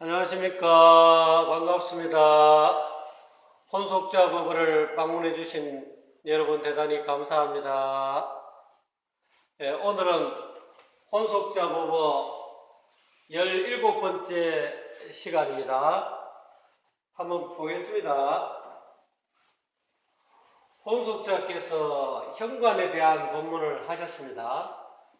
안녕하십니까. 반갑습니다. 혼속자 부부를 방문해 주신 여러분 대단히 감사합니다. 예, 오늘은 혼속자 부부 17번째 시간입니다. 한번 보겠습니다. 혼속자께서 현관에 대한 본문을 하셨습니다.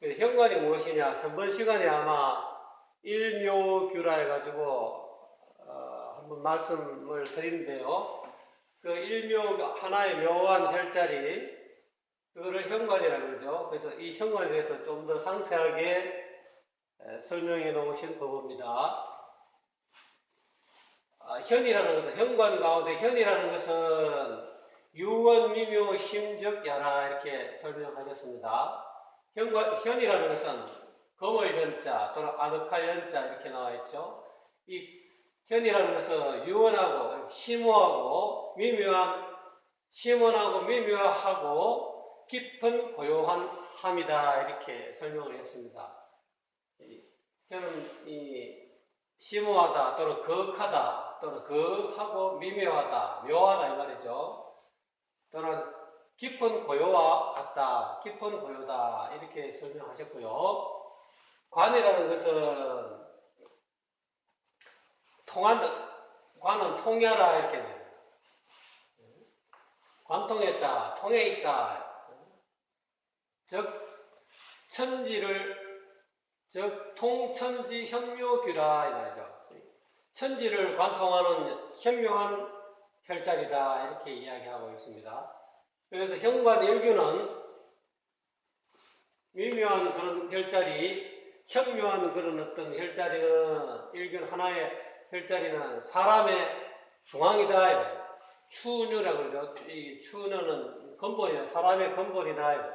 그 현관이 무엇이냐? 전번 시간에 아마 일묘규라 해가지고 어, 한번 말씀을 드리는데요. 그 일묘 하나의 묘한 혈자리 그거를 현관이라고 그러죠. 그래서 이 현관에 대해서 좀 더 상세하게 에, 설명해 놓으신 법입니다. 아, 현이라는 것은 현관 가운데 현이라는 것은 유원 미묘 심적 야라 이렇게 설명하셨습니다. 현관 현이라는 것은 검을 현자 또는 아득할 현자 이렇게 나와 있죠. 이 현이라는 것은 유원하고 심오하고 미묘한 심원하고 미묘하고 깊은 고요한 함이다 이렇게 설명을 했습니다. 이 현은 이 심오하다 또는 거하다 또는 거하고 미묘하다 묘하다 이 말이죠. 또는 깊은 고요와 같다 깊은 고요다 이렇게 설명하셨고요. 관이라는 것은 통한 관은 통하라 이렇게. 관통했다, 통해 있다. 즉 천지를 즉 통천지 현묘규라 이 말이죠. 천지를 관통하는 현묘한 혈자리다 이렇게 이야기하고 있습니다. 그래서 현관 일규는 미묘한 그런 혈자리, 현묘한 그런 어떤 혈자리는 일균 하나의 혈자리는 사람의 중앙이다. 추녀라고 그러죠. 이 추녀는 근본이다. 사람의 근본이다.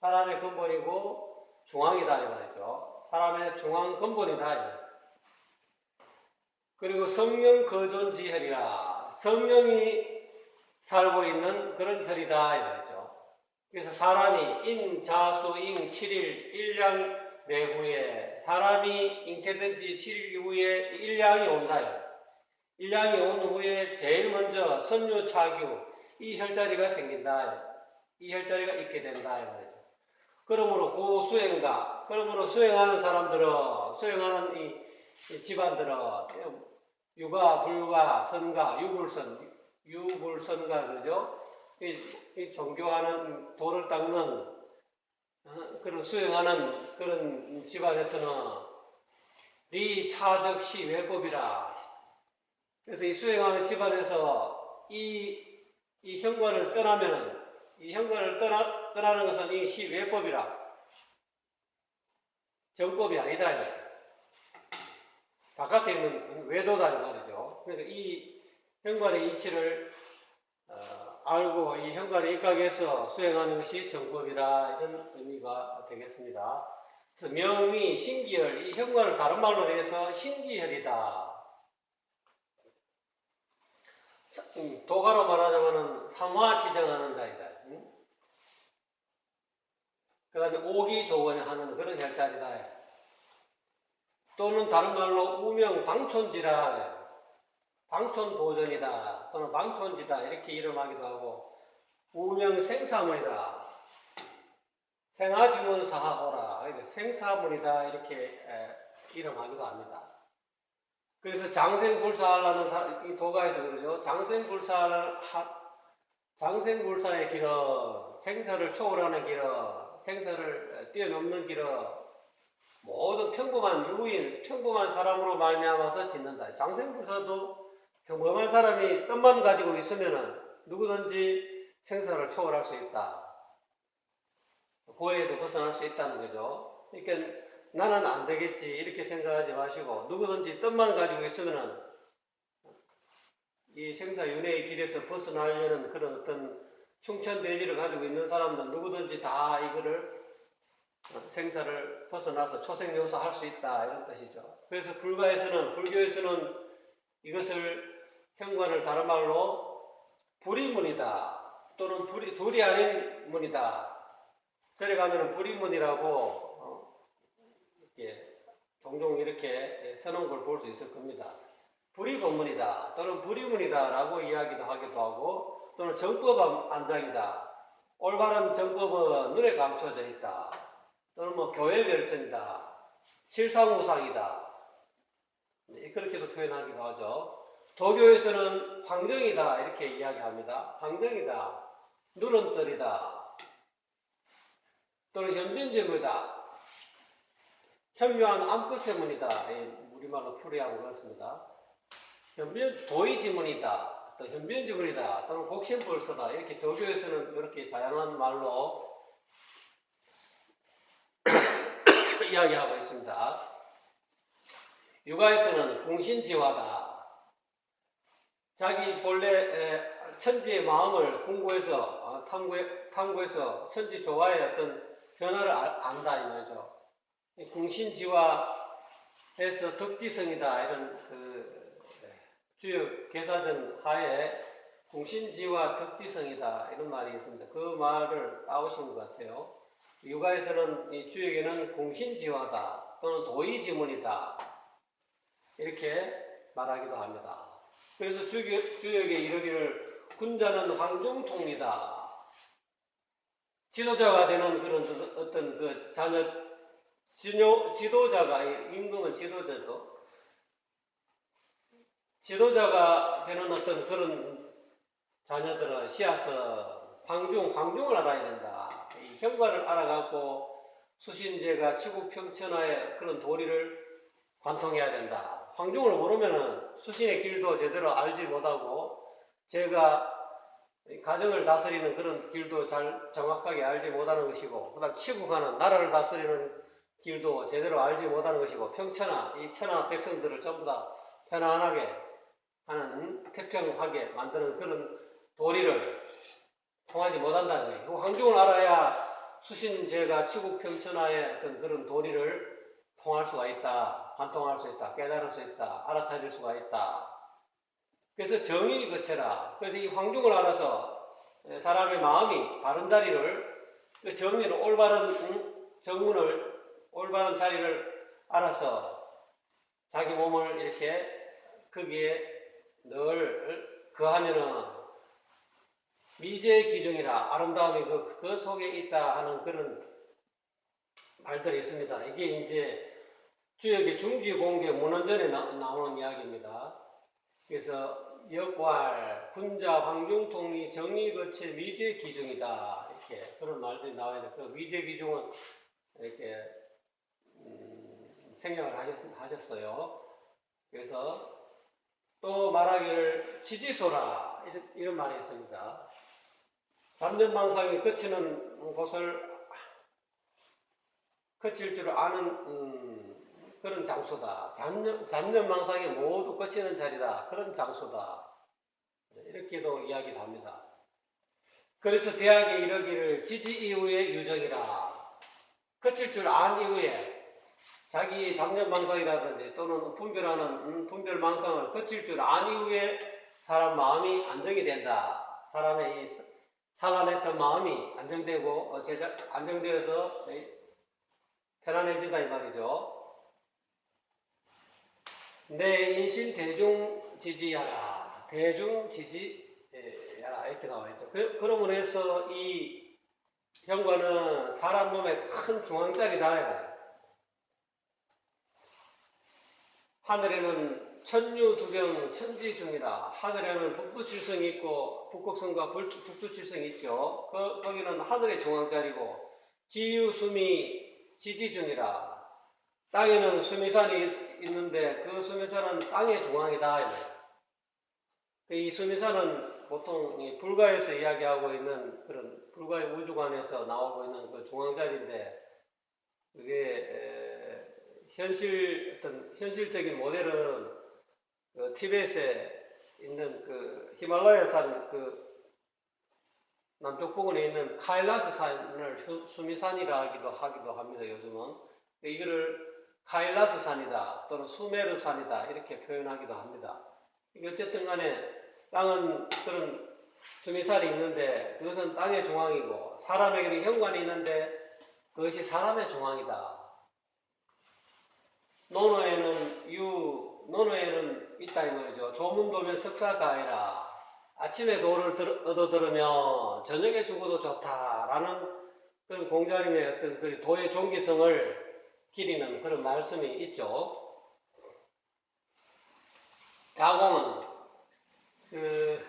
사람의 근본이고 중앙이다. 이 말이죠. 사람의 중앙 근본이다. 그리고 성령 거존지 혈이라. 성령이 살고 있는 그런 혈이다. 이 말이죠. 그래서 사람이 인 자 수 인 7일 일량 내후에 사람이 잉태된 지 7일 이후에 일량이 온다. 일량이 온 후에 제일 먼저 선유 차규 이 혈자리가 생긴다. 이 혈자리가 있게 된다. 그러므로 그 수행가, 그러므로 수행하는 사람들은 수행하는 이, 이 집안들은 유가, 불가, 선가, 유불선, 유불선가 그러죠. 이, 이 종교하는 도를 닦는 어, 그런 수행하는 그런 집안에서는 리 차적시 외법이라. 그래서 이 수행하는 집안에서 이, 이 현관을 떠나면은 이 현관을 떠나, 떠나는 것은 이 시 외법이라. 정법이 아니다. 바깥에 있는 외도다 이 말이죠. 그러니까 이 현관의 이치를 어, 알고 이 현관에 입각해서 수행하는 것이 정법이라 이런 의미가 되겠습니다. 명의 신기혈 이 현관을 다른 말로 해서 신기혈이다. 사- 음, 도가로 말하자면은 삼화 지정하는 자이다. 응? 그 다음에 오기 조언하는 그런 혈자리다. 또는 다른 말로 우명 방촌지라 방촌 보전이다 또는 방촌지다 이렇게 이름하기도 하고 우명 생사문이다 생아지문 사하호라 생사문이다 이렇게 에, 이름하기도 합니다. 그래서 장생불사하려는 사- 이 도가에서 그러죠. 장생불사를 하- 장생불사의 길은 생사를 초월하는 길은 생사를 뛰어넘는 길은 모든 평범한 유인, 평범한 사람으로 말미암아서 짓는다. 장생불사도 평범한 사람이 뜻만 가지고 있으면은 누구든지 생사를 초월할 수 있다. 고해에서 벗어날 수 있다는 거죠. 그러니까 나는 안 되겠지 이렇게 생각하지 마시고 누구든지 뜻만 가지고 있으면은 이 생사윤회의 길에서 벗어나려는 그런 어떤 충천대지를 가지고 있는 사람들 누구든지 다 이거를 생사를 벗어나서 초생요소 할 수 있다 이런 뜻이죠. 그래서 불가에서는 불교에서는 이것을 현관을 다른 말로 불이 문이다 또는 불이 둘이 아닌 문이다. 저리 가면은 불이 문이라고 어, 이렇게 종종 이렇게 써놓은 걸볼 수 있을 겁니다. 불이 본문이다 또는 불이 문이다라고 이야기도 하기도 하고 또는 정법 안장이다 올바른 정법은 눈에 감춰져 있다 또는 뭐 교회 멸전이다 실상우상이다 네, 그렇게도 표현하기도 하죠. 도교에서는 황정이다 이렇게 이야기합니다. 황정이다, 누름떨이다, 또는 현변제물이다, 현묘한 암컷세문이다. 우리말로 풀이하고 그렇습니다. 현변 도의지문이다, 또 현변지문이다, 또는 곡신불서다 이렇게 도교에서는 이렇게 다양한 말로 이야기하고 있습니다. 육아에서는 공신지화다. 자기 본래 에, 천지의 마음을 공부해서 어, 탐구해, 탐구해서 천지 조화의 어떤 변화를 알- 안다 이 말이죠. 이 공신지화해서 덕지성이다 이런 그 주요 개사전 하에 공신지화 덕지성이다 이런 말이 있습니다. 그 말을 따오신 것 같아요. 육아에서는 이 주역에는 공신지화다 또는 도의지문이다 이렇게 말하기도 합니다. 그래서 주역, 주역에 이르기를 군자는 황종통이다. 지도자가 되는 그런 어떤 그 자녀, 지도, 지도자가, 임금은 지도자죠. 지도자가 되는 어떤 그런 자녀들은 씨앗은 황중, 황중을 알아야 된다. 이 현관을 알아갖고 수신제가 지구평천하의 그런 도리를 관통해야 된다. 황중을 모르면은 수신의 길도 제대로 알지 못하고 제가 가정을 다스리는 그런 길도 잘 정확하게 알지 못하는 것이고 그다음 치국하는 나라를 다스리는 길도 제대로 알지 못하는 것이고 평천하 이 천하 백성들을 전부 다 편안하게 하는 태평하게 만드는 그런 도리를 통하지 못한다는 거예요. 그 황중을 알아야 수신제가 치국 평천하의 어떤 그런 도리를 통할 수가 있다. 관통할 수 있다. 깨달을 수 있다. 알아차릴 수가 있다. 그래서 정의 거쳐라. 그래서 이 황중을 알아서 사람의 마음이 바른 자리를 그 정의를 올바른 응? 정문을 올바른 자리를 알아서 자기 몸을 이렇게 거기에 늘 거하면은 미제 기중이라 아름다움이 그, 그 속에 있다 하는 그런 말들이 있습니다. 이게 이제 주역의 중지공개 문헌전에 나, 나오는 이야기입니다. 그래서 역왈, 군자, 황중통리, 정의거체, 미제 기중이다 이렇게 그런 말들이 나와야 돼. 그 미제 기중은 이렇게 음, 생략을 하셨, 하셨어요. 그래서 또 말하기를 지지소라 이런, 이런 말이 있습니다. 잠전망상이 그치는 곳을 그칠 줄 아는 음, 그런 장소다. 잔년, 잔년망상이 모두 거치는 자리다. 그런 장소다. 이렇게도 이야기를 합니다. 그래서 대학에 이르기를 지지 이후의 유정이라. 거칠 줄 안 이후에 자기 잡념망상이라든지 또는 분별하는 음, 분별망상을 거칠 줄 안 이후에 사람 마음이 안정이 된다. 사람의 이 살아냈던 마음이 안정되고 어, 안정되어서 편안해진다 이 말이죠. 내 인신 대중 지지하라. 대중 지지하라. 이렇게 나와 있죠. 그, 그러므로 해서 이 현관은 사람 몸의 큰 중앙짝이다. 하늘에는 천유두경 천지중이라. 하늘에는 북두칠성이 있고 북극성과 북두칠성이 있죠. 그, 거기는 하늘의 중앙자리고 지유수미 지지중이라. 땅에는 수미산이 있는데 그 수미산은 땅의 중앙이다. 이 수미산은 보통 이 불가에서 이야기하고 있는 그런 불가의 우주관에서 나오고 있는 그 중앙자리인데 그게 현실 어떤 현실적인 모델은 그 티베트에 있는 그 히말라야산 그 남쪽 부근에 있는 카일라스 산을 수미산이라 하기도 하기도 합니다. 요즘은 이거를 카일라스 산이다 또는 수메르 산이다 이렇게 표현하기도 합니다. 어쨌든 간에 땅은 그런 수미살이 있는데 그것은 땅의 중앙이고 사람에게는 현관이 있는데 그것이 사람의 중앙이다. 논어에는 유, 논어에는 있다 이 말이죠. 조문 도면 석사가 아니라 아침에 도를 들, 얻어 들으면 저녁에 죽어도 좋다라는 그런 공자님의 어떤 그 도의 종기성을 기리는 그런 말씀이 있죠. 자공은 그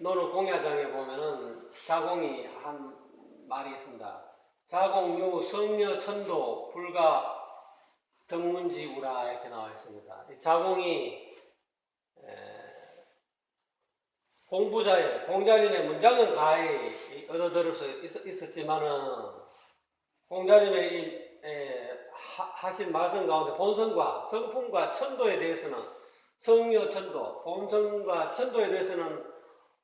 논어 공야장에 보면은 자공이 한 말이 있습니다. 자공유 성녀 천도 불가 덕문지우라 이렇게 나와 있습니다. 이 자공이 에, 공부자의 공자님의 문장은 가히 얻어들을 수 있, 었지만은 공자님의 이, 에, 하, 하신 말씀 가운데 본성과 성품과 천도에 대해서는 성녀 천도, 본성과 천도에 대해서는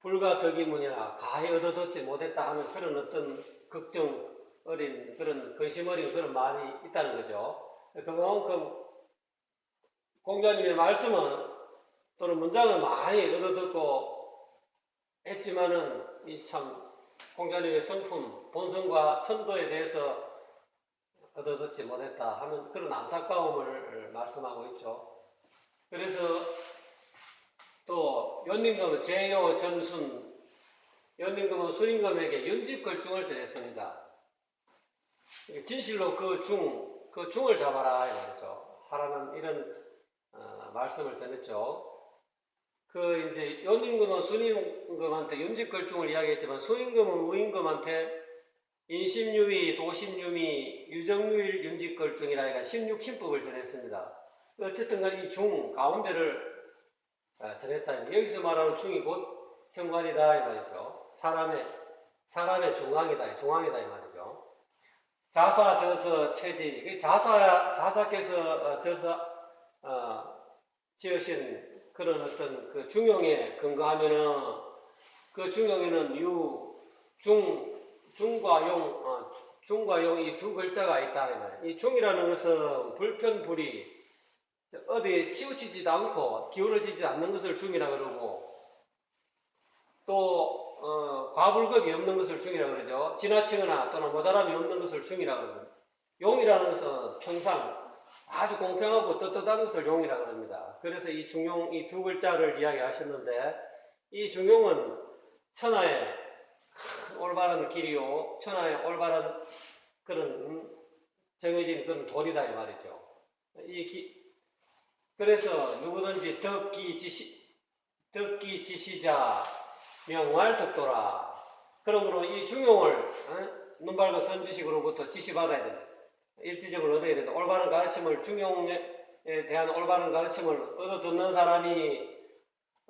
불과 덕이문이라 가히 얻어듣지 못했다 하는 그런 어떤 걱정 어린 그런 근심 어린 그런 말이 있다는 거죠. 그만큼 공자님의 말씀은 또는 문장을 많이 얻어듣고 했지만은 이 참 공자님의 성품 본성과 천도에 대해서 얻어듣지 못했다 하는 그런 안타까움을 말씀하고 있죠. 그래서 또 연민금은 제요 전순 연민금은 순임금에게 윤직 걸중을 전했습니다. 진실로 그 중, 그 중을 잡아라 이 말이죠. 하라는 이런 어, 말씀을 전했죠. 그 이제 연임금은 순임금한테 윤직걸중을 이야기했지만 순임금은 우임금한테 인심유의, 도심유미, 유정유일 윤직걸중이라 해가 16신법을 전했습니다. 어쨌든 간에 이 중 가운데를 아, 전했다. 여기서 말하는 중이 곧 현관이다 이 말이죠. 사람의 사람의 중앙이다, 중앙이다 이 말이죠. 자사 저서 체지 그 자사 자사께서 어, 저서 어, 지으신 그런 어떤 그 중용에 근거하면은 그 중용에는 유, 중, 중과 용, 어, 중과 용 이 두 글자가 있다 이 중이라는 것은 불편불이 어디에 치우치지도 않고 기울어지지 않는 것을 중이라 그러고 또 어, 과불급이 없는 것을 중이라 그러죠. 지나치거나 또는 모자람이 없는 것을 중이라 그러고 용이라는 것은 평상 아주 공평하고 떳떳한 것을 용이라 그럽니다. 그래서 이 중용 이 두 글자를 이야기하셨는데 이 중용은 천하의 큰 올바른 길이요 천하의 올바른 그런 음, 정해진 그런 돌이다 이 말이죠. 이 기, 그래서 누구든지 덕기 지시, 덕기 지시자 명활 덕도라. 그러므로 이 중용을 어? 눈 밝은 선지식으로부터 지시받아야 된다. 일지적으로 얻어야 된다. 올바른 가르침을 중용에 대한 올바른 가르침을 얻어 듣는 사람이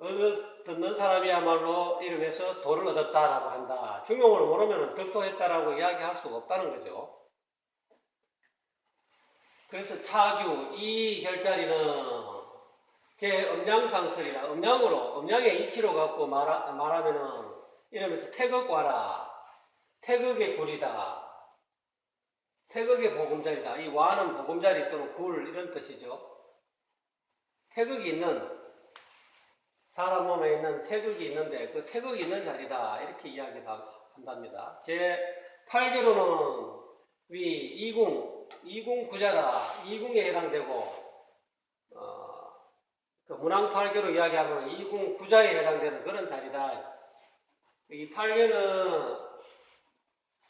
얻어 듣는 사람이야말로 이름에서 도를 얻었다라고 한다. 중용을 모르면 덕도했다라고 이야기할 수가 없다는 거죠. 그래서 차규 이 결자리는 제 음량상설이라. 음량으로 음량의 이치로 갖고 말하, 말하면은 이러면서 태극와라. 태극의 굴이다. 태극의 보금자리다. 이 와는 보금자리 또는 굴 이런 뜻이죠. 태극이 있는 사람 몸에 있는 태극이 있는데 그 태극이 있는 자리다. 이렇게 이야기가 한답니다. 제 8개로는 위 이궁 이궁 구자라. 이궁에 해당되고 어, 그 문왕팔계로 이야기하면 이궁 구자에 해당되는 그런 자리다. 이 팔계는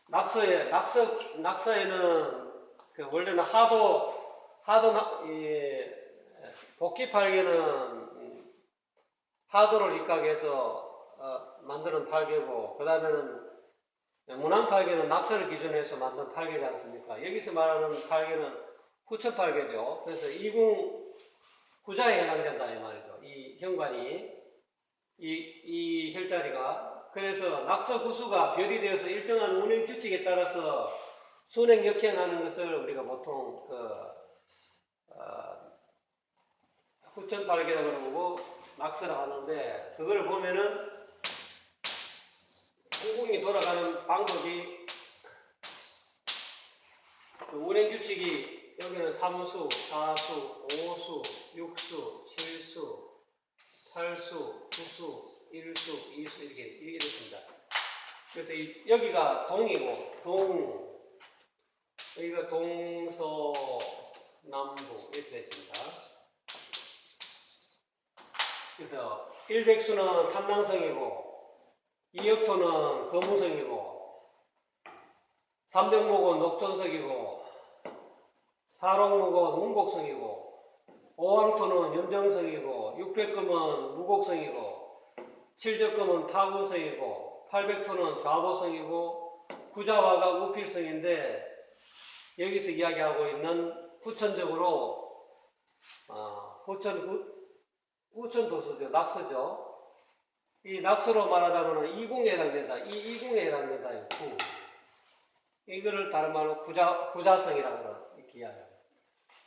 낙서에 낙서 낙서에는 그 원래는 하도 하도 나, 이, 복귀 팔계는 하도를 입각해서 어, 만드는 팔계고 그 다음에는 문항 팔계는 낙서를 기준해서 만든 팔계지 않습니까? 여기서 말하는 팔계는 후처 팔계죠. 그래서 이궁 구자에 해당된다 이 말이죠. 이 현관이 이, 이 혈자리가 그래서 낙서 구수가 별이 되어서 일정한 운행 규칙에 따라서 순행 역행하는 것을 우리가 보통 그 어, 후천 팔계라고 그러고 낙서라고 하는데 그걸 보면은 공공이 돌아가는 방법이 그 운행 규칙이 여기는 3수, 4수, 5수, 6수, 7수, 8수, 9수, 1수, 2수 이렇게 이렇게 됐습니다. 그래서 이, 여기가 동이고 동 여기가 동서 남부 이렇게 됐습니다. 그래서 일백수는 탐낭성이고 이역토는 거무성이고 삼백목은 녹전석이고 사롱목은 문곡성이고 오왕토는 염정성이고 육백금은 무곡성이고 칠적금은 파군성이고 팔백토는 좌보성이고 구자화가 우필성인데 여기서 이야기하고 있는 후천적으로 어, 후천 도수죠 낙서죠. 이 낙서로 말하자면 이궁에 해당된다. 이 이궁에 해당된다. 이 구. 이거를 다른 말로 구자 구자성이라고 이렇게 이야기합니다.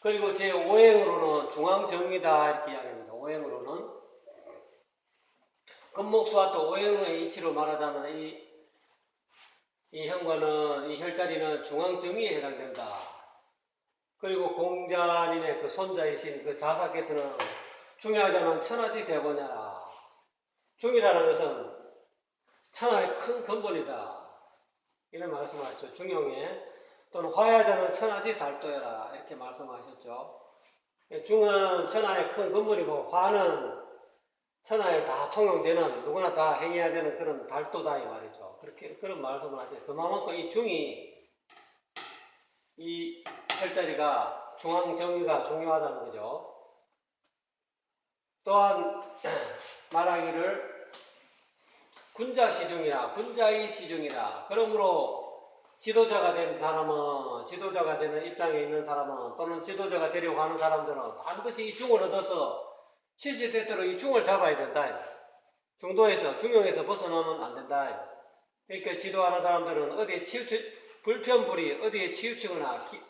그리고 제 5행으로는 중앙정이다 이렇게 이야기합니다. 5행으로는 금목수와 또 5행의 이치로 말하자면 이, 이 현관은 이 혈자리는 중앙정의에 해당된다. 그리고 공자님의 그 손자이신 그 자사께서는 중요하자면 천하지 대보냐라. 중이라는 것은 천하의 큰 근본이다. 이런 말씀하셨죠. 중용에 또는 화야자는 천하지 달도여라 이렇게 말씀하셨죠. 중은 천하의 큰 근본이고 화는 천하에 다 통용되는 누구나 다 행해야 되는 그런 달도다 이 말이죠. 그렇게 그런 말씀을 하시죠. 그만큼 이 중이 이 혈자리가 중앙 정의가 중요하다는 거죠. 또한 말하기를 군자 시중이라 군자의 시중이라 그러므로 지도자가 된 사람은 지도자가 되는 입장에 있는 사람은 또는 지도자가 되려고 하는 사람들은 반드시 이 중을 얻어서 시시때때로 이 중을 잡아야 된다. 중도에서 중용에서 벗어나면 안 된다. 그러니까 지도하는 사람들은 어디에 치우쳐 불편불이 어디에 치우치거나 기,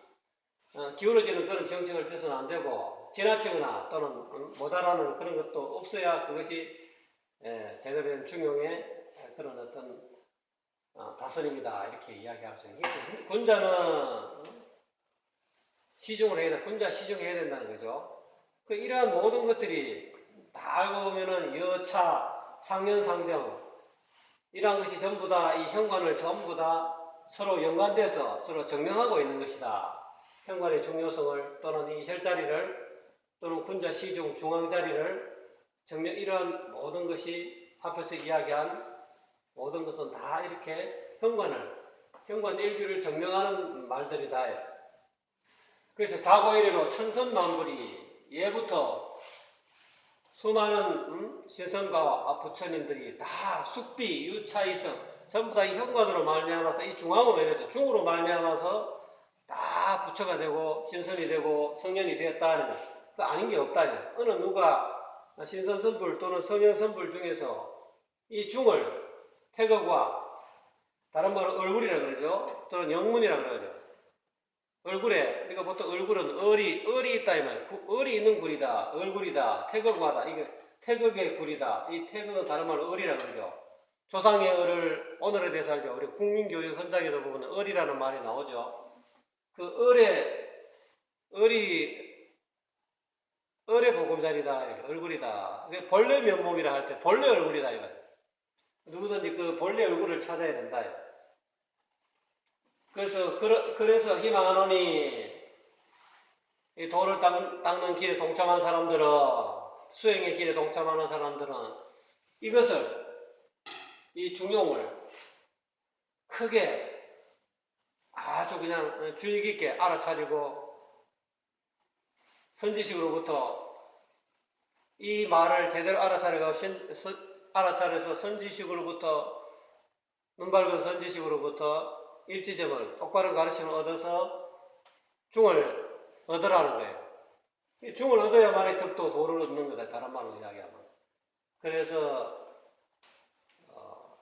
어, 기울어지는 그런 정책을 펴서는 안 되고 지나치거나 또는 음, 못알아는 그런 것도 없어야 그것이 예, 제대로 된 중용의 그런 어떤 어, 다스림이다 이렇게 이야기할 수 있는 거죠. 군자는 어, 시중을 해야 돼. 군자 시중해야 된다는 거죠. 그 이러한 모든 것들이 다 알고 보면은 여차, 상년상정 이러한 것이 전부 다 이 현관을 전부 다 서로 연관돼서 서로 증명하고 있는 것이다. 현관의 중요성을 또는 이 혈자리를 또는 군자 시중 중앙 자리를 증명 이러한 모든 것이 앞에서 이야기한 모든 것은 다 이렇게 현관을 현관 일규를 증명하는 말들이다. 그래서 자고일에로 천선만불이 예부터 수많은 음? 신선가와 부처님들이 다 숙비, 유차이성 전부 다 이 현관으로 말미암아서 이 중앙으로 인해서 중으로 말미암아서 다 부처가 되고 신선이 되고 성년이 되었다는 그 아닌 게 없다니 어느 누가 신선 선불 또는 성년선불 중에서 이 중을 태극과 다른 말로 얼굴이라 그러죠 또는 영문이라 그러죠 얼굴에 그러니까 보통 얼굴은 얼이 얼이 있다 이 말. 구- 얼이 있는 굴이다. 얼굴이다. 태극마다 이게 태극의 굴이다. 이 태극은 다른 말로 얼이라 그러죠. 조상의 얼을 오늘에 대해서 알죠. 우리 국민교육 현장에도 보면 얼이라는 말이 나오죠. 그 얼의 얼이 얼의 보금자리다. 얼굴이다. 벌레 면목이라 할때 벌레 얼굴이다 이거. 누구든지 그 벌레 얼굴을 찾아야 된다. 그래서 그러, 그래서 희망하노니 이 돌을 닦, 닦는 길에 동참한 사람들은 수행의 길에 동참하는 사람들은 이것을 이 중용을 크게 아주 그냥 주의 깊게 알아차리고 선지식으로부터 이 말을 제대로 알아차려가 알아차려서 선지식으로부터 눈 밝은 선지식으로부터 일지점을 똑바른 가르침을 얻어서 중을 얻으라는 거예요. 이 중을 얻어야만이 덕도 도를 얻는 거다. 다른 말로 이야기하면. 그래서 어,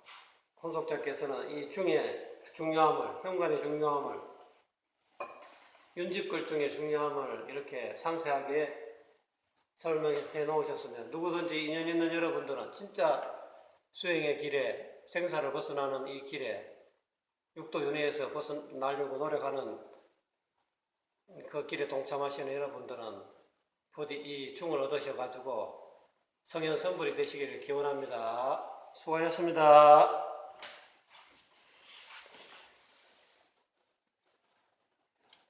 혼속자께서는 이 중의 중요함을, 현관의 중요함을, 윤집글 중의 중요함을 이렇게 상세하게 설명해 놓으셨으면 누구든지 인연 있는 여러분들은 진짜 수행의 길에 생사를 벗어나는 이 길에 육도 윤회에서 벗어나려고 노력하는 그 길에 동참하시는 여러분들은 부디 이 중을 얻으셔가지고 성현 선불이 되시기를 기원합니다. 수고하셨습니다.